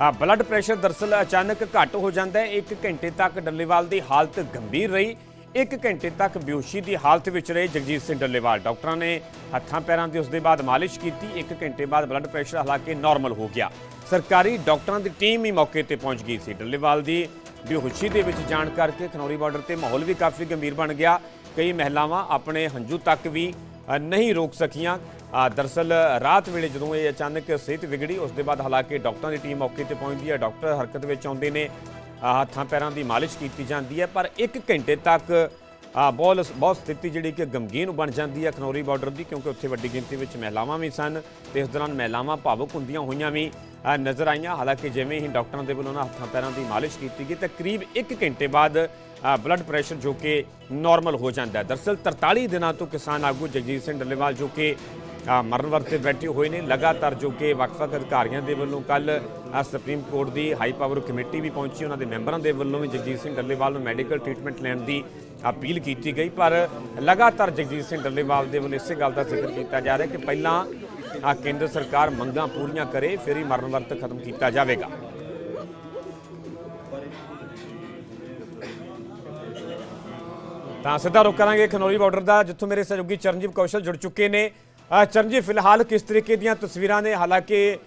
Blood pressure ਦਰਸਲ ਅਚਾਨਕ ਘੱਟ ਹੋ ਜਾਂਦਾ ਹੈ। 1 ਘੰਟੇ ਤੱਕ ਡੱਲੇਵਾਲ ਦੀ ਹਾਲਤ ਗੰਭੀਰ ਰਹੀ। 1 ਘੰਟੇ ਤੱਕ ਬੇਹੋਸ਼ੀ ਦੀ ਹਾਲਤ ਵਿੱਚ ਰਹੇ ਜਗਜੀਤ ਸਿੰਘ ਡੱਲੇਵਾਲ। ਡਾਕਟਰਾਂ ਨੇ ਹੱਥਾਂ ਪੈਰਾਂ ਦੀ ਉਸ ਦੇ ਬਾਅਦ ਮਾਲਿਸ਼ ਕੀਤੀ। 1 ਘੰਟੇ ਬਾਅਦ ਬਲੱਡ ਪ੍ਰੈਸ਼ਰ ਹਾਲਾਂਕਿ ਨਾਰਮਲ ਹੋ ਗਿਆ। ਸਰਕਾਰੀ ਡਾਕਟਰਾਂ ਦੀ ਟੀਮ ਹੀ ਮੌਕੇ ਤੇ ਪਹੁੰਚ ਗਈ ਸੀ। ਡੱਲੇਵਾਲ ਦੀ ਬੇਹੋਸ਼ੀ ਦੇ ਵਿੱਚ ਜਾਣ ਕਰਕੇ ਖਨੌਰੀ ਬਾਰਡਰ ਤੇ ਮਾਹੌਲ ਵੀ ਕਾਫੀ ਗੰਭੀਰ ਬਣ ਗਿਆ। ਕਈ ਮਹਿਲਾਵਾਂ ਆਪਣੇ ਹੰਝੂ ਤੱਕ ਵੀ ਨਹੀਂ ਰੋਕ ਸਕੀਆਂ। ਦਰਸਲ ਰਾਤ ਵੇਲੇ ਜਦੋਂ ਇਹ ਅਚਾਨਕ ਸਿਹਤ ਵਿਗੜੀ, ਉਸ ਦੇ ਬਾਅਦ ਹਾਲਾਂਕਿ ਡਾਕਟਰਾਂ ਦੀ ਟੀਮ ਮੌਕੇ ਤੇ ਪਹੁੰਚਦੀ ਹੈ। ਡਾਕਟਰ ਹਰਕਤ ਵਿੱਚ ਆਉਂਦੇ ਨੇ ਹੱਥਾਂ ਪੈਰਾਂ ਦੀ ਮਾਲਿਸ਼ ਕੀਤੀ ਜਾਂਦੀ ਹੈ, ਪਰ 1 ਘੰਟੇ ਤੱਕ ਬਹੁਤ ਬਹੁਤ ਸਥਿਤੀ ਜਿਹੜੀ ਕਿ ਗਮਗੀਨ ਬਣ ਜਾਂਦੀ ਹੈ ਖਨੌਰੀ ਬਾਰਡਰ ਦੀ, ਕਿਉਂਕਿ ਉੱਥੇ ਵੱਡੀ ਗਿਣਤੀ ਵਿੱਚ ਮਹਿਲਾਵਾਂ ਵੀ ਸਨ ਤੇ ਇਸ ਦੌਰਾਨ ਮਹਿਲਾਵਾਂ ਭਾਵੁਕ ਹੁੰਦੀਆਂ ਹੋਈਆਂ ਵੀ ਨਜ਼ਰ ਆਈਆਂ। ਹਾਲਾਂਕਿ ਜਿਵੇਂ ਹੀ ਡਾਕਟਰਾਂ ਦੇ ਵੱਲੋਂ ਨਾ ਹੱਥਾਂ ਪੈਰਾਂ ਦੀ ਮਾਲਿਸ਼ ਕੀਤੀ ਗਈ, ਤਾਂ ਕਰੀਬ 1 ਘੰਟੇ ਬਾਅਦ ਬਲੱਡ ਪ੍ਰੈਸ਼ਰ ਜੋ ਕਿ ਨਾਰਮਲ ਹੋ ਜਾਂਦਾ ਹੈ। ਦਰਸਲ 43 ਦਿਨਾਂ ਤੋਂ ਕਿਸਾਨ ਆਗੂ ਜਗਜੀਤ ਸਿੰਘ ਡੱਲੇਵਾਲ, ਜੋ ਕਿ ਮਰਨ ਵਰਤੇ ਬੈਠੇ ਹੋਏ ਨੇ, ਲਗਾਤਾਰ ਜੋ ਕਿ ਵੱਖ-ਵੱਖ ਅਧਿਕਾਰੀਆਂ ਦੇ ਵੱਲੋਂ ਕੱਲ ਸੁਪਰੀਮ ਕੋਰਟ ਦੀ ਹਾਈ ਪਾਵਰ ਕਮੇਟੀ ਵੀ ਪਹੁੰਚੀ, ਉਹਨਾਂ ਦੇ ਮੈਂਬਰਾਂ ਦੇ ਵੱਲੋਂ ਵੀ ਜਗਜੀਤ ਸਿੰਘ ਡੱਲੇਵਾਲ ਨੂੰ ਮੈਡੀਕਲ ਟ੍ਰੀਟਮੈਂਟ ਲੈਣ ਦੀ ਅਪੀਲ ਕੀਤੀ ਗਈ। ਪਰ ਲਗਾਤਾਰ ਜਗਜੀਤ ਸਿੰਘ ਡੱਲੇਵਾਲ ਦੇ ਵੱਲੋਂ ਇਸੇ ਗੱਲ ਦਾ ਜ਼ਿਕਰ ਕੀਤਾ ਜਾ ਰਿਹਾ ਕਿ ਪਹਿਲਾਂ ਆ ਕੇਂਦਰ ਸਰਕਾਰ ਮੰਗਾਂ ਪੂਰੀਆਂ ਕਰੇ, ਫਿਰ ਹੀ ਮਰਨ ਵਰਤ ਖਤਮ ਕੀਤਾ ਜਾਵੇਗਾ। ਤਾਂ ਸਿੱਧਾ ਰੁਕ ਕਰਾਂਗੇ ਖਨੌਰੀ ਬਾਰਡਰ ਦਾ, ਜਿੱਥੋਂ ਮੇਰੇ ਸਹਿਯੋਗੀ ਚਰਨਜੀਤ ਕੌਸ਼ਲ ਜੁੜ ਚੁੱਕੇ ਨੇ। ਅ, ਚਰਨਜੀਤ ਫਿਲਹਾਲ ਕਿਸ ਤਰੀਕੇ ਦੀਆਂ ਤਸਵੀਰਾਂ ਨੇ? ਹਾਲਾਂਕਿ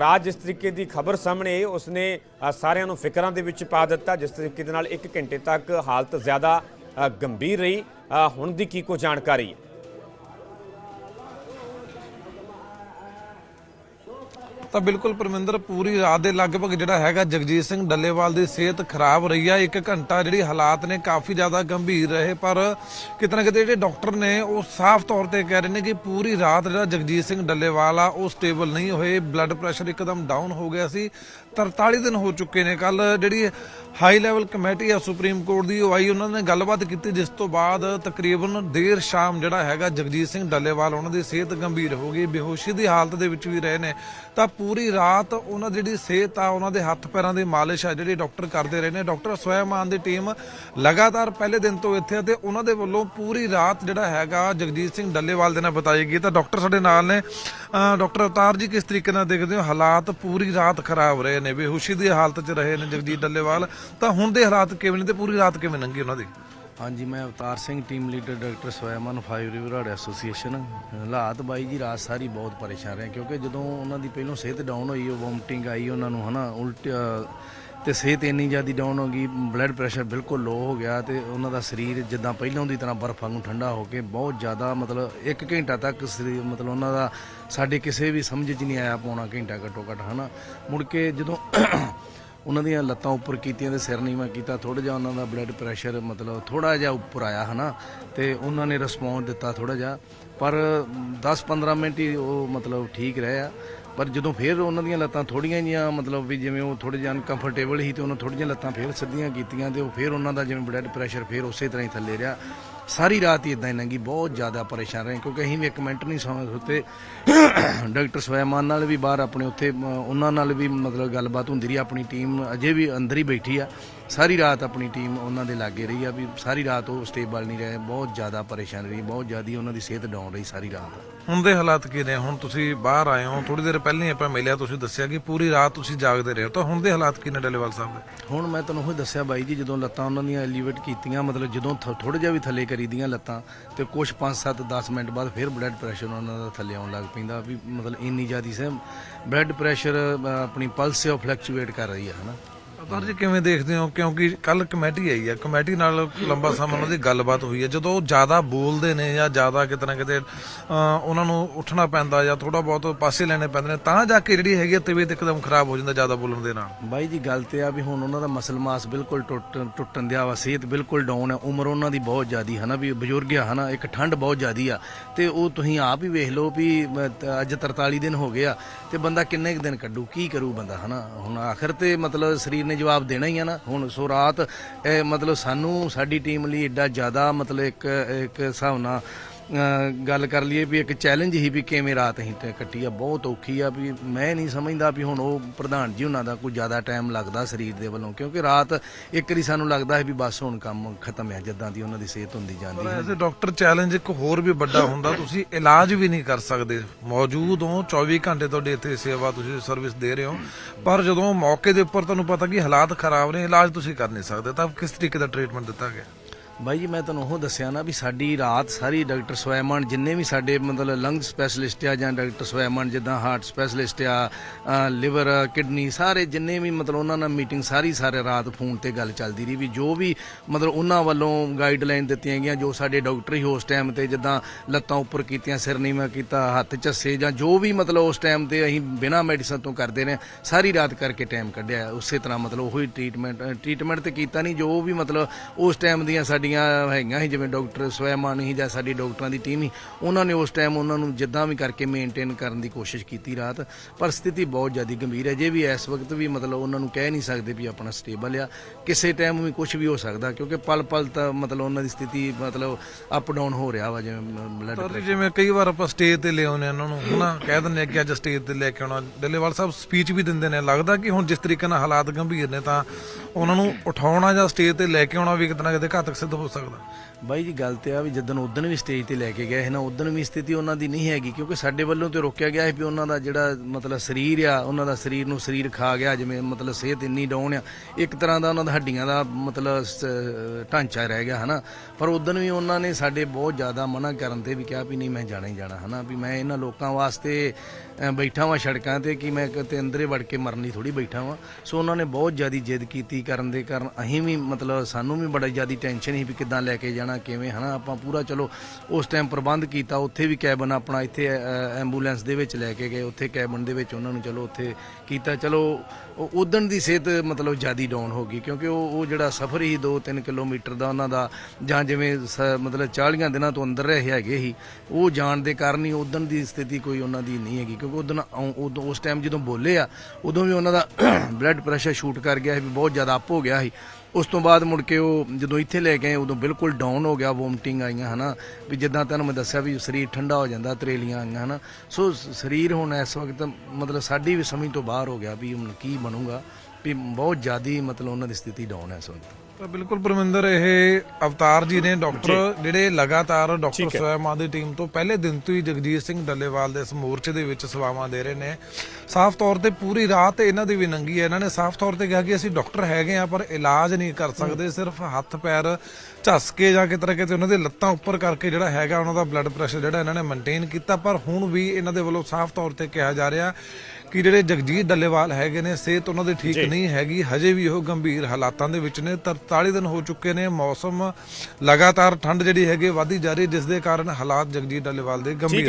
ਰਾਜ ਜਿਸ ਤਰੀਕੇ ਦੀ ਖਬਰ ਸਾਹਮਣੇ ਉਸਨੇ ਸਾਰਿਆਂ ਨੂੰ ਫਿਕਰਾਂ ਦੇ ਵਿੱਚ ਪਾ ਦਿੱਤਾ ਜਿਸ ਤਰੀਕੇ ਦੇ ਨਾਲ 1 ਘੰਟੇ ਤੱਕ ਹਾਲਤ ਜ਼ਿਆਦਾ ਗੰਭੀਰ ਰਹੀ। ਹੁਣ ਦੀ ਕੀ ਕੋ ਜਾਣਕਾਰੀ? ਤਾਂ ਬਿਲਕੁਲ ਪਰਮਿੰਦਰ, ਪੂਰੀ ਰਾਤ ਦੇ ਲਗਭਗ ਜਿਹੜਾ ਹੈਗਾ ਜਗਜੀਤ ਸਿੰਘ ਡੱਲੇਵਾਲ ਦੀ ਸਿਹਤ ਖਰਾਬ ਰਹੀ ਆ। ਇੱਕ ਘੰਟਾ ਜਿਹੜੀ ਹਾਲਾਤ ਨੇ ਕਾਫੀ ਜ਼ਿਆਦਾ ਗੰਭੀਰ ਰਹੇ, ਪਰ ਕਿਤੇ ਨਾ ਕਿਤੇ ਜਿਹੜੇ ਡਾਕਟਰ ਨੇ ਉਹ ਸਾਫ਼ ਤੌਰ ਤੇ ਕਹਿ ਰਹੇ ਨੇ ਕਿ ਪੂਰੀ ਰਾਤ ਜਿਹੜਾ ਜਗਜੀਤ ਸਿੰਘ ਡੱਲੇਵਾਲ ਆ, ਉਹ ਸਟੇਬਲ ਨਹੀਂ ਹੋਏ, ਬਲੱਡ ਪ੍ਰੈਸ਼ਰ ਇੱਕਦਮ ਡਾਊਨ ਹੋ ਗਿਆ ਸੀ। 43 ਦਿਨ ਹੋ ਚੁੱਕੇ ਨੇ ਕੱਲ ਜਿਹੜੀ ਹਾਈ ਲੈਵਲ ਕਮੇਟੀ ਆ ਸੁਪਰੀਮ ਕੋਰਟ ਦੀ, ਉਹ ਆਈ, ਉਹਨਾਂ ਨੇ ਗੱਲਬਾਤ ਕੀਤੀ, ਜਿਸ ਤੋਂ ਬਾਅਦ ਤਕਰੀਬਨ ਦੇਰ ਸ਼ਾਮ ਜਿਹੜਾ ਹੈਗਾ ਜਗਜੀਤ ਸਿੰਘ ਡੱਲੇਵਾਲ, ਉਹਨਾਂ ਦੀ ਸਿਹਤ ਗੰਭੀਰ ਹੋ ਗਈ, ਬੇਹੋਸ਼ੀ ਦੀ ਹਾਲਤ ਦੇ ਵਿੱਚ ਵੀ ਰਹੇ ਨੇ। ਤਾਂ ਪੂਰੀ ਰਾਤ ਉਹਨਾਂ ਦੀ ਜਿਹੜੀ ਸਿਹਤ ਆ, ਉਹਨਾਂ ਦੇ ਹੱਥ ਪੈਰਾਂ ਦੀ ਮਾਲਿਸ਼ ਆ, ਜਿਹੜੀ ਡਾਕਟਰ ਕਰਦੇ ਰਹੇ ਨੇ। ਡਾਕਟਰ ਸਵੈਮਾਨ ਦੀ ਟੀਮ ਲਗਾਤਾਰ ਪਹਿਲੇ ਦਿਨ ਤੋਂ ਇੱਥੇ ਆ ਤੇ ਉਹਨਾਂ ਦੇ ਵੱਲੋਂ ਪੂਰੀ ਰਾਤ ਜਿਹੜਾ ਹੈਗਾ, ਜਗਜੀਤ ਸਿੰਘ ਡੱਲੇਵਾਲ ਦੇ ਨਾਲ ਬਤਾਈ ਗਈ। ਤਾਂ ਡਾਕਟਰ ਸਾਡੇ ਨਾਲ ਨੇ। ਡਾਕਟਰ ਅਵਤਾਰ ਜੀ, ਕਿਸ ਤਰੀਕੇ ਨਾਲ ਦੇਖਦੇ ਹੋ? ਹਾਲਾਤ ਪੂਰੀ ਰਾਤ ਖਰਾਬ ਰਹੇ ਨੇ, ਬੇਹੋਸ਼ੀ ਦੀ ਹਾਲਤ 'ਚ ਰਹੇ ਨੇ ਜਗਜੀਤ ਡੱਲੇਵਾਲ। ਤਾਂ ਹੁਣ ਦੇ ਹਾਲਾਤ ਕਿਵੇਂ ਨੇ ਤੇ ਪੂਰੀ ਰਾਤ ਕਿਵੇਂ ਲੰਘੀ ਉਹਨਾਂ ਦੀ? ਹਾਂਜੀ, ਮੈਂ Avtar Singh team leader doctor Swaiman five river heart association ਹਾਲਾਤ ਬਾਈ ਜੀ, ਰਾਤ ਸਾਰੀ ਬਹੁਤ ਪਰੇਸ਼ਾਨ ਰਹੇ, ਕਿਉਂਕਿ ਜਦੋਂ ਉਹਨਾਂ ਦੀ ਪਹਿਲੋਂ ਸਿਹਤ ਡਾਊਨ ਹੋਈ, ਉਹ ਵੋਮਟਿੰਗ ਆਈ ਉਹਨਾਂ ਨੂੰ, ਹਨਾ, ਉਲਟ ਤੇ ਸਿਹਤ ਇੰਨੀ ਜ਼ਿਆਦਾ ਡਾਊਨ ਹੋ ਗਈ ਬਲੱਡ ਪ੍ਰੈਸ਼ਰ ਬਿਲਕੁਲ ਲੋ ਹੋ ਗਿਆ, ਤੇ ਉਹਨਾਂ ਦਾ ਸਰੀਰ ਜਿੱਦਾਂ ਪਹਿਲਾਂ ਦੀ ਤਰ੍ਹਾਂ ਬਰਫ਼ ਵਾਂਗੂ ਠੰਡਾ ਹੋ ਕੇ ਬਹੁਤ ਜ਼ਿਆਦਾ, ਮਤਲਬ 1 ਘੰਟਾ ਤੱਕ ਸਰੀਰ, ਮਤਲਬ ਉਹਨਾਂ ਦਾ ਸਾਡੇ ਕਿਸੇ ਵੀ ਸਮਝ 'ਚ ਨਹੀਂ ਆਇਆ ਪੌਣਾ ਘੰਟਾ ਘੱਟੋ ਘੱਟ, ਹਨਾ। ਮੁੜ ਕੇ ਜਦੋਂ ਉਹਨਾਂ ਦੀਆਂ ਲੱਤਾਂ ਉੱਪਰ ਕੀਤੀਆਂ ਤੇ ਸਿਰ ਨੀਵਾਂ ਕੀਤਾ ਥੋੜਾ ਜਿਹਾ ਉਹਨਾਂ ਦਾ ਬਲੱਡ ਪ੍ਰੈਸ਼ਰ ਮਤਲਬ ਥੋੜਾ ਜਿਹਾ ਉੱਪਰ ਆਇਆ ਹਨਾ, ਤੇ ਉਹਨਾਂ ਨੇ ਰਿਸਪੌਂਸ ਦਿੱਤਾ ਥੋੜਾ ਜਿਹਾ। ਪਰ 10-15 ਮਿੰਟ ਹੀ ਉਹ ਮਤਲਬ ਠੀਕ ਰਹੇ ਆ। ਪਰ ਜਦੋਂ ਫਿਰ ਉਹਨਾਂ ਦੀਆਂ ਲੱਤਾਂ ਥੋੜੀਆਂ ਜੀਆਂ ਮਤਲਬ ਵੀ ਜਿਵੇਂ ਉਹ ਥੋੜੇ ਜਿਹਾ ਅਨਕੰਫਰਟੇਬਲ ਸੀ ਤੇ ਉਹਨਾਂ ਥੋੜੀਆਂ ਜਿਹੀਆਂ ਲੱਤਾਂ ਫਿਰ ਸਿੱਧੀਆਂ ਕੀਤੀਆਂ ਤੇ ਉਹ ਫਿਰ ਉਹਨਾਂ ਦਾ ਜਿਵੇਂ ਬਲੱਡ ਪ੍ਰੈਸ਼ਰ ਫਿਰ ਉਸੇ ਤਰ੍ਹਾਂ ਹੀ ਥੱਲੇ ਰਿਹਾ। ਸਾਰੀ ਰਾਤ ਹੀ ਇਦਾਂ ਹੀ ਲੰਘੀ ਬਹੁਤ ਜ਼ਿਆਦਾ ਪਰੇਸ਼ਾਨ ਰਹੇ ਕਿਉਂਕਿ ਅਸੀਂ ਵੀ ਇੱਕ ਮਿੰਟ ਨਹੀਂ ਸੌਂ ਸੁੱਤੇ। ਡਾਕਟਰ ਸਵੈਮਾਨ ਨਾਲ ਵੀ ਬਾਹਰ ਆਪਣੇ ਉੱਥੇ ਉਹਨਾਂ ਨਾਲ ਵੀ ਮਤਲਬ ਗੱਲਬਾਤ ਹੁੰਦੀ ਰਹੀ ਆਪਣੀ ਟੀਮ ਅਜੇ ਵੀ ਅੰਦਰ ਹੀ ਬੈਠੀ ਆ। ਸਾਰੀ ਰਾਤ ਆਪਣੀ ਟੀਮ ਉਹਨਾਂ ਦੇ ਲਾਗੇ ਰਹੀ ਆ ਵੀ ਸਾਰੀ ਰਾਤ ਉਹ ਸਟੇਬਲ ਨਹੀਂ ਰਹੇ ਬਹੁਤ ਜ਼ਿਆਦਾ ਪਰੇਸ਼ਾਨ ਰਹੀ ਬਹੁਤ ਜ਼ਿਆਦਾ ਉਹਨਾਂ ਦੀ ਸਿਹਤ ਡਾਊਨ ਰਹੀ ਸਾਰੀ ਰਾਤ। ਹੁਣ ਦੇ ਹਾਲਾਤ ਕੀ ਨੇ? ਹੁਣ ਤੁਸੀਂ ਬਾਹਰ ਆਏ ਹੋ ਥੋੜੀ ਦੇਰ ਪਹਿਲਾਂ ਹੀ ਆਪਾਂ ਮਿਲਿਆ ਤੁਸੀਂ ਦੱਸਿਆ ਕਿ ਪੂਰੀ ਰਾਤ ਤੁਸੀਂ ਜਾਗਦੇ ਰਹੇ ਤਾਂ ਹੁਣ ਦੇ ਹਾਲਾਤ ਕੀ ਨੇ ਡੱਲੇਵਾਲ ਸਾਹਿਬ ਦੇ? ਹੁਣ ਮੈਂ ਤੁਹਾਨੂੰ ਉਹ ਦੱਸਿਆ ਬਾਈ ਜੀ ਜਦੋਂ ਲੱਤਾਂ ਉਹਨਾਂ ਦੀਆਂ ਐਲੀਵੇਟ ਕੀਤੀਆਂ ਮਤਲਬ ਜਦੋਂ ਥੋੜਾ ਜਿਹਾ ਵੀ ਥੱਲੇ ਕਰੀਦੀਆਂ ਲੱਤਾਂ ਤੇ ਕੁਝ 5 7 10 ਮਿੰਟ ਬਾਅਦ ਫਿਰ ਬਲੱਡ ਪ੍ਰੈਸ਼ਰ ਉਹਨਾਂ ਦਾ ਥੱਲੇ ਆਉਣ ਲੱਗ ਪੈਂਦਾ ਵੀ ਮਤਲਬ ਇੰਨੀ ਜ਼ਿਆਦੀ ਸੇ ਬਲੱਡ ਪ੍ਰੈਸ਼ਰ ਆਪਣੀ ਪਲਸ ਉਹ ਫਲਕਚੁਏਟ ਕਰ ਰਹੀ ਹੈ ਹਨਾ? ਅਵਤਾਰ ਜੀ, ਕਿਵੇਂ ਦੇਖਦੇ ਹੋ? ਕਿਉਂਕਿ ਕੱਲ ਕਮੇਟੀ ਆਈ ਹੈ ਕਮੇਟੀ ਨਾਲ ਲੰਬਾ ਸਮਾਂ ਉਹਨਾਂ ਦੀ ਗੱਲਬਾਤ ਹੋਈ ਹੈ ਜਦੋਂ ਉਹ ਜ਼ਿਆਦਾ ਬੋਲਦੇ ਨੇ ਜਾਂ ਜ਼ਿਆਦਾ ਕਿਤੇ ਨਾ ਕਿਤੇ ਉਹਨਾਂ ਨੂੰ ਉੱਠਣਾ ਪੈਂਦਾ ਜਾਂ ਥੋੜਾ ਬਹੁਤ ਪਾਸੇ ਲੈਣੇ ਪੈਂਦੇ ਨੇ, ਤਾਂ ਜਾ ਕੇ ਜਿਹੜੀ ਹੈਗੀ ਹੈ ਤਬੀਅਤ ਇੱਕਦਮ ਖਰਾਬ ਹੋ ਜਾਂਦਾ ਜ਼ਿਆਦਾ ਬੋਲਣ ਦੇ ਨਾਲ। ਬਾਈ ਜੀ, ਗੱਲ ਤੇ ਆ ਵੀ ਹੁਣ ਉਹਨਾਂ ਦਾ ਮਸਲ ਮਾਸ ਬਿਲਕੁਲ ਟੁੱਟ, ਟੁੱਟਣ ਦਿਆ ਵਾ, ਸਿਹਤ ਬਿਲਕੁਲ ਡਾਊਨ ਹੈ ਉਮਰ ਉਹਨਾਂ ਦੀ ਬਹੁਤ ਜ਼ਿਆਦੀ ਨਾ ਵੀ ਬਜ਼ੁਰਗ ਆ ਹਨਾ, ਇੱਕ ਠੰਡ ਬਹੁਤ ਜ਼ਿਆਦੀ ਆ। ਤੇ ਉਹ ਤੁਸੀਂ ਆਪ ਹੀ ਵੇਖ ਲਓ ਵੀ ਅੱਜ 43 ਦਿਨ ਹੋ ਗਏ ਆ, ਤੇ ਬੰਦਾ ਕਿੰਨੇ ਕੁ ਦਿਨ ਕੱਢੂ, ਕੀ ਕਰੂ ਬੰਦਾ ਹਨਾ? ਹੁਣ ਆਖਰ ਤੇ ਮਤਲਬ ਸਰੀਰ ਨੇ ਜਵਾਬ ਦੇਣਾ ਹੀ ਆ ਨਾ। ਹੁਣ ਸੋ ਰਾਤ, ਇਹ ਮਤਲਬ ਸਾਨੂੰ, ਸਾਡੀ ਟੀਮ ਲਈ ਏਡਾ ਜ਼ਿਆਦਾ ਮਤਲਬ ਇੱਕ ਇੱਕ ਹਿਸਾਬ ਨਾਲ ਗੱਲ ਕਰ ਲਈਏ ਵੀ ਇੱਕ ਚੈਲੰਜ ਹੀ ਵੀ ਕਿਵੇਂ ਰਾਤ ਅਸੀਂ ਤੇ ਕੱਟੀ ਆ ਬਹੁਤ ਔਖੀ ਆ ਵੀ ਮੈਂ ਨਹੀਂ ਸਮਝਦਾ ਵੀ ਹੁਣ ਉਹ ਪ੍ਰਧਾਨ ਜੀ ਉਹਨਾਂ ਦਾ ਕੋਈ ਜ਼ਿਆਦਾ ਟਾਈਮ ਲੱਗਦਾ ਸਰੀਰ ਦੇ ਵੱਲੋਂ ਕਿਉਂਕਿ ਰਾਤ ਇੱਕ ਵਾਰੀ ਸਾਨੂੰ ਲੱਗਦਾ ਹੈ ਵੀ ਬਸ ਹੁਣ ਕੰਮ ਖਤਮ ਹੈ ਜਿੱਦਾਂ ਦੀ ਉਹਨਾਂ ਦੀ ਸਿਹਤ ਹੁੰਦੀ ਜਾਂਦੀ ਹੈ ਐਸੇ ਡਾਕਟਰ ਚੈਲੰਜ ਇੱਕ ਹੋਰ ਵੀ ਵੱਡਾ ਹੁੰਦਾ ਤੁਸੀਂ ਇਲਾਜ ਵੀ ਨਹੀਂ ਕਰ ਸਕਦੇ। ਮੌਜੂਦ ਹੋ 24 ਘੰਟੇ ਤੁਹਾਡੇ ਇੱਥੇ ਸੇਵਾ ਤੁਸੀਂ ਸਰਵਿਸ ਦੇ ਰਹੇ ਹੋ ਪਰ ਜਦੋਂ ਮੌਕੇ ਦੇ ਉੱਪਰ ਤੁਹਾਨੂੰ ਪਤਾ ਕਿ ਹਾਲਾਤ ਖਰਾਬ ਨੇ ਇਲਾਜ ਤੁਸੀਂ ਕਰ ਨਹੀਂ ਸਕਦੇ ਤਾਂ ਕਿਸ ਤਰੀਕੇ ਦਾ ਟ੍ਰੀਟਮੈਂਟ ਦਿੱਤਾ ਗਿਆ? ਬਾਈ ਜੀ, ਮੈਂ ਤੁਹਾਨੂੰ ਉਹ ਦੱਸਿਆ ਨਾ ਵੀ ਸਾਡੀ ਰਾਤ ਸਾਰੀ ਡਾਕਟਰ ਸਵੈਮਨ ਜਿੰਨੇ ਵੀ ਸਾਡੇ ਮਤਲਬ ਲੰਗ ਸਪੈਸ਼ਲਿਸਟ ਆ ਜਾਂ ਡਾਕਟਰ ਸਵੈਮਨ ਜਿੱਦਾਂ ਹਾਰਟ ਸਪੈਸ਼ਲਿਸਟ ਆ ਲਿਵਰ, ਕਿਡਨੀ, ਸਾਰੇ ਜਿੰਨੇ ਵੀ ਮਤਲਬ ਉਹਨਾਂ ਨਾਲ ਮੀਟਿੰਗ ਸਾਰੀ ਸਾਰੇ ਰਾਤ ਫੋਨ ਤੇ ਗੱਲ ਚੱਲਦੀ ਰਹੀ ਵੀ ਜੋ ਵੀ ਮਤਲਬ ਉਹਨਾਂ ਵੱਲੋਂ ਗਾਈਡਲਾਈਨ ਦਿੱਤੀਆਂ ਗਈਆਂ, ਜੋ ਸਾਡੇ ਡਾਕਟਰ ਹੀ ਉਸ ਟਾਈਮ ਤੇ ਜਿੱਦਾਂ ਲੱਤਾਂ ਉੱਪਰ ਕੀਤੀਆਂ, ਸਿਰ ਨੀਵਾਂ ਕੀਤਾ, ਹੱਥ ਝੱਸੇ ਜਾਂ ਜੋ ਵੀ ਮਤਲਬ ਉਸ ਟਾਈਮ ਤੇ ਅਸੀਂ ਬਿਨਾਂ ਮੈਡੀਸਨ ਤੋਂ ਕਰਦੇ ਨੇ ਸਾਰੀ ਰਾਤ ਕਰਕੇ ਟਾਈਮ ਕੱਢਿਆ। ਉਸੇ ਤਰ੍ਹਾਂ ਮਤਲਬ ਉਹੀ ਟ੍ਰੀਟਮੈਂਟ ਟ੍ਰੀਟਮੈਂਟ ਤੇ ਕੀਤਾ ਨਹੀਂ ਜੋ ਵੀ ਮਤਲਬ ਉਸ ਟਾਈਮ ਦੀਆਂ ਸਾਡੀਆਂ ਹੈਗੀਆਂ ਸੀ ਜਿਵੇਂ ਡਾਕਟਰ ਸਵੈਮਾਨ ਸੀ ਜਾਂ ਸਾਡੀ ਡਾਕਟਰਾਂ ਦੀ ਟੀਮ ਸੀ ਉਹਨਾਂ ਨੇ ਉਸ ਟਾਈਮ ਉਹਨਾਂ ਨੂੰ ਜਿੱਦਾਂ ਵੀ ਕਰਕੇ ਮੇਨਟੇਨ ਕਰਨ ਦੀ ਕੋਸ਼ਿਸ਼ ਕੀਤੀ ਰਾਤ ਪਰ ਸਥਿਤੀ ਬਹੁਤ ਜ਼ਿਆਦਾ ਗੰਭੀਰ ਹੈ। ਜੇ ਵੀ ਇਸ ਵਕਤ ਵੀ ਮਤਲਬ ਉਹਨਾਂ ਨੂੰ ਕਹਿ ਨਹੀਂ ਸਕਦੇ ਵੀ ਆਪਣਾ ਸਟੇਬਲ ਆ ਕਿਸੇ ਟਾਈਮ ਵੀ ਕੁਝ ਵੀ ਹੋ ਸਕਦਾ ਕਿਉਂਕਿ ਪਲ ਪਲ ਤਾਂ ਮਤਲਬ ਉਹਨਾਂ ਦੀ ਸਥਿਤੀ ਮਤਲਬ ਅਪ ਡਾਊਨ ਹੋ ਰਿਹਾ ਵਾ ਜਿਵੇਂ ਬਲੱਡ ਸਰ ਜੀ, ਜਿਵੇਂ ਕਈ ਵਾਰ ਆਪਾਂ ਸਟੇਜ ਤੇ ਲੈ ਆਉਂਦੇ ਆ ਇਹਨਾਂ ਨੂੰ ਹਨਾ ਕਹਿ ਦਿੰਦੇ ਆ ਕਿ ਅੱਜ ਸਟੇਜ ਤੇ ਲੈ ਕੇ ਆਉਣਾ। ਡੱਲੇਵਾਲ ਸਾਹਿਬ ਸਪੀਚ ਵੀ ਦਿੰਦੇ ਨੇ ਲੱਗਦਾ ਕਿ ਹੁਣ ਜਿਸ ਤਰੀਕੇ ਨਾਲ ਹਾਲਾਤ ਗੰਭੀਰ ਨੇ ਤਾਂ ਉਹਨਾਂ ਨੂੰ ਉਠਾਉਣਾ ਜਾਂ ਸਟੇਜ ਤੇ ਲੈ ਕੇ ਆਉਣਾ ਵੀ ਕਿਤੇ ਨਾ ਕਿਤੇ ਘਾਤਕ ਸਿੱਧ ਹੋ ਸਕਦਾ ਬਾਈ ਜੀ ਗੱਲ ਤੇ ਆ ਵੀ ਜਦੋਂ ਉਦੋਂ ਵੀ ਸਟੇਜ ਤੇ ਲੈ ਕੇ ਗਏ ਸੀ ਨਾ ਉਦੋਂ ਵੀ ਸਥਿਤੀ ਉਹਨਾਂ ਦੀ ਨਹੀਂ ਹੈਗੀ, ਕਿਉਂਕਿ ਸਾਡੇ ਵੱਲੋਂ ਤੇ ਰੋਕਿਆ ਗਿਆ ਹੈ ਵੀ ਉਹਨਾਂ ਦਾ ਜਿਹੜਾ ਮਤਲਬ ਸਰੀਰ ਆ, ਉਹਨਾਂ ਦਾ ਸਰੀਰ ਨੂੰ ਸਰੀਰ ਖਾ ਗਿਆ, ਜਿਵੇਂ ਮਤਲਬ ਸਿਹਤ ਇੰਨੀ ਡਾਊਨ ਆ, ਇੱਕ ਤਰ੍ਹਾਂ ਦਾ ਉਹਨਾਂ ਦਾ ਹੱਡੀਆਂ ਦਾ ਮਤਲਬ ਸ- ਢਾਂਚਾ ਰਹਿ ਗਿਆ ਹਨਾ। ਪਰ ਉਦੋਂ ਵੀ ਉਹਨਾਂ ਨੇ ਸਾਡੇ ਬਹੁਤ ਜ਼ਿਆਦਾ ਮਨਾ ਕਰਨ ਤੇ ਵੀ ਕਿਹਾ ਵੀ ਨਹੀਂ ਮੈਂ ਜਾਣਾ ਹੀ ਜਾਣਾ ਹਨਾ, ਵੀ ਮੈਂ ਇਹਨਾਂ ਲੋਕਾਂ ਵਾਸਤੇ ਬੈਠਾ ਵਾਂ ਸੜਕਾਂ ਤੇ ਕਿ ਮੈਂ ਕਿਤੇ ਅੰਦਰੇ ਵੜ ਕੇ ਮਰਨ ਲਈ ਥੋੜੀ ਬੈਠਾ ਵਾਂ। ਸੋ ਉਹਨਾਂ ਨੇ ਬਹੁਤ ਜ਼ਿਆਦੀ ਜਿੱਦ ਕੀਤੀ ਕਰਨ ਦੇ ਕਾਰਨ ਅਸੀਂ ਵੀ ਮਤਲਬ ਸਾਨੂੰ ਵੀ ਬੜਾ ਜ਼ਿਆਦੀ ਟੈਨਸ਼ਨ ਸੀ ਵੀ ਕਿੱਦਾਂ ਲੈ ਕੇ ਜਾਣਾ। ਕਿਵੇਂ ਹਨਾ? ਆਪਾਂ ਪੂਰਾ ਚਲੋ ਉਸ ਟਾਈਮ ਪ੍ਰਬੰਧ ਕੀਤਾ ਉੱਥੇ ਵੀ ਕੈਬਨ ਆਪਣਾ ਇੱਥੇ ਅ, ਐਂਬੂਲੈਂਸ ਦੇ ਵਿੱਚ ਲੈ ਕੇ ਗਏ ਉੱਥੇ ਕੈਬਨ ਦੇ ਵਿੱਚ ਉਹਨਾਂ ਨੂੰ ਚਲੋ ਉੱਥੇ ਕੀਤਾ। ਚਲੋ ਉਦੋਂ ਦੀ ਸਿਹਤ ਮਤਲਬ ਜ਼ਿਆਦੀ ਡਾਊਨ ਹੋ ਗਈ ਕਿਉਂਕਿ ਉਹ ਉਹ ਜਿਹੜਾ ਸਫ਼ਰ ਹੀ 2-3 ਕਿਲੋਮੀਟਰ ਦਾ ਉਹਨਾਂ ਦਾ ਜਾਂ ਜਿਵੇਂ ਸ- ਮਤਲਬ 40 ਦਿਨਾਂ ਤੋਂ ਅੰਦਰ ਰਹੇ ਹੈਗੇ ਸੀ ਉਹ ਜਾਣ ਦੇ ਕਾਰਨ ਹੀ ਉਦੋਂ ਦੀ ਸਥਿਤੀ ਕੋਈ ਉਹਨਾਂ ਦੀ ਨਹੀਂ ਹੈਗੀ ਕਿਉਂਕਿ ਉਦੋਂ ਉਸ ਟਾਈਮ ਜਦੋਂ ਬੋਲੇ ਆ ਉਦੋਂ ਵੀ ਉਹਨਾਂ ਦਾ ਬਲੱਡ ਪ੍ਰੈਸ਼ਰ ਸ਼ੂਟ ਕਰ ਗਿਆ ਸੀ ਵੀ ਬਹੁਤ ਜ਼ਿਆਦਾ ਅਪ ਹੋ ਗਿਆ ਸੀ। ਉਸ ਤੋਂ ਬਾਅਦ ਮੁੜ ਕੇ ਉਹ ਜਦੋਂ ਇੱਥੇ ਲੈ ਗਏ ਉਦੋਂ ਬਿਲਕੁਲ ਡਾਊਨ ਹੋ ਗਿਆ ਵੋਮਟਿੰਗ ਆਈਆਂ, ਹਨਾ। ਵੀ ਜਿੱਦਾਂ ਤੁਹਾਨੂੰ ਮੈਂ ਦੱਸਿਆ ਵੀ ਸਰੀਰ ਠੰਡਾ ਹੋ ਜਾਂਦਾ, ਤਰੇਲੀਆਂ ਆਈਆਂ, ਹਨਾ। ਸੋ ਸਰੀਰ ਹੁਣ ਇਸ ਵਕਤ ਮਤਲਬ ਸਾਡੀ ਵੀ ਸਮਝ ਤੋਂ ਬਾਹਰ ਹੋ ਗਿਆ ਵੀ ਹੁਣ ਕੀ ਬਣੂਗਾ, ਵੀ ਬਹੁਤ ਜ਼ਿਆਦੀ ਮਤਲਬ ਉਹਨਾਂ ਦੀ ਸਥਿਤੀ ਡਾਊਨ ਹੈ ਇਸ ਵਕਤ। ਤਾਂ ਬਿਲਕੁਲ ਪਰਮਿੰਦਰ ਇਹ ਅਵਤਾਰ ਜੀ ਨੇ ਡਾਕਟਰ ਜਿਹੜੇ ਲਗਾਤਾਰ ਡਾਕਟਰ ਸਵੈਮਾ ਦੀ ਟੀਮ ਤੋਂ ਪਹਿਲੇ ਦਿਨ ਤੋਂ ਹੀ ਜਗਜੀਤ ਸਿੰਘ ਡੱਲੇਵਾਲ ਦੇ ਇਸ ਮੋਰਚੇ ਦੇ ਵਿੱਚ ਸੇਵਾਵਾਂ ਦੇ ਰਹੇ ਨੇ। ਸਾਫ਼ ਤੌਰ ਤੇ ਪੂਰੀ ਰਾਤ ਇਹਨਾਂ ਦੀ ਵੀ ਨੰਗੀ ਹੈ। ਇਹਨਾਂ ਨੇ ਸਾਫ਼ ਤੌਰ ਤੇ ਕਿਹਾ ਕਿ ਅਸੀਂ ਡਾਕਟਰ ਹੈਗੇ ਆ ਪਰ ਇਲਾਜ ਨਹੀਂ ਕਰ ਸਕਦੇ। ਸਿਰਫ ਹੱਥ ਪੈਰ ਝੱਸ ਕੇ ਜਾਂ ਕਿਤੇ ਨਾ ਕਿਤੇ ਉਹਨਾਂ ਦੇ ਲੱਤਾਂ ਉੱਪਰ ਕਰਕੇ ਜਿਹੜਾ ਹੈਗਾ ਉਹਨਾਂ ਦਾ ਬਲੱਡ ਪ੍ਰੈਸ਼ਰ ਜਿਹੜਾ ਇਹਨਾਂ ਨੇ ਮੇਨਟੇਨ ਕੀਤਾ। ਪਰ ਹੁਣ ਵੀ ਇਹਨਾਂ ਦੇ ਵੱਲੋਂ ਸਾਫ਼ ਤੌਰ ਤੇ ਕਿਹਾ ਜਾ ਰਿਹਾ ਕਿ ਜਿਹੜੇ ਜਗਜੀਤ ਡੱਲੇਵਾਲ ਹੈਗੇ ਨੇ ਸਿਹਤ ਉਹਨਾਂ ਦੀ ਠੀਕ ਨਹੀਂ ਹੈਗੀ। ਹਜੇ ਵੀ ਉਹ ਗੰਭੀਰ ਹਾਲਾਤਾਂ ਦੇ ਵਿੱਚ ਨੇ। 43 ਦਿਨ ਹੋ ਚੁੱਕੇ ਨੇ, ਮੌਸਮ ਲਗਾਤਾਰ ਠੰਡ ਜਿਹੜੀ ਹੈਗੀ ਵਧਦੀ ਜਾ ਰਹੀ, ਜਿਸ ਦੇ ਕਾਰਨ ਹਾਲਾਤ ਜਗਜੀਤ ਡੱਲੇਵਾਲ ਦੇ ਗੰਭੀਰ